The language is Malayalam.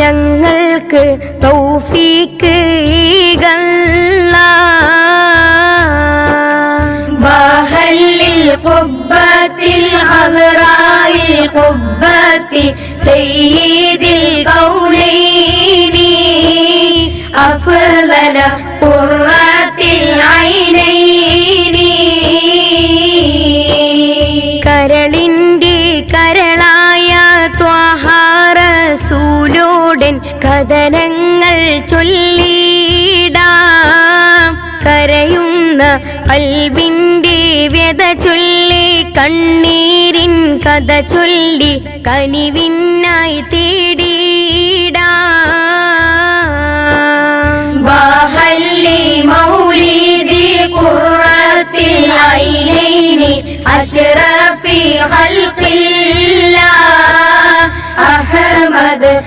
ഞങ്ങൾക്ക് തൗഫീക്ക് ഈഗല്ല باهل للقبة الخضراء القبة سيد الكونين أفضل قرة തൻ കഥനങ്ങൾ ചൊല്ലിടാം. കരയുന്ന അൽബിന്റെ വ്യത ചൊല്ലി കണ്ണീരിൻ കഥ ചൊല്ലി കനിവിന്നായി തേടിയിടാം വാഹല്ലി മൗലീദി ഖുർറത്തിൽ ഐലൈനി അഷ്റഫി ഖൽഖില്ലാ. അഹ്മദ്